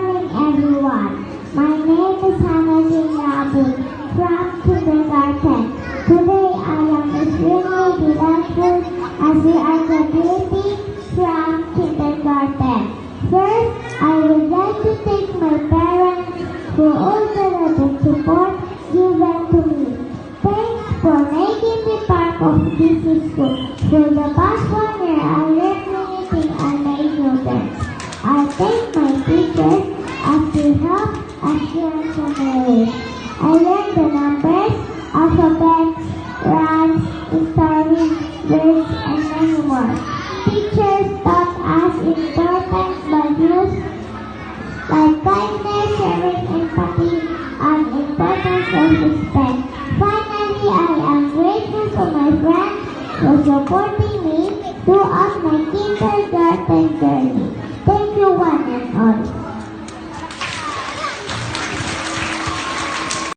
morning, everyone. My name is Hannah Jinyabu from kindergarten. Today I am extremely grateful as we are graduating from kindergarten. First, I would like to thank my parents for all the love and support given to me. Thanks for making me part of this school. For the past one year, I learned many things and made new friends. I thank my teachers I learned the numbers, alphabets, rhymes, stories, words, and many more. Teachers taught us important values like kindness, sharing, empathy, and importance of respect. Finally, I am grateful to my friends for supporting me throughout my kindergarten journey. Thank you one and all.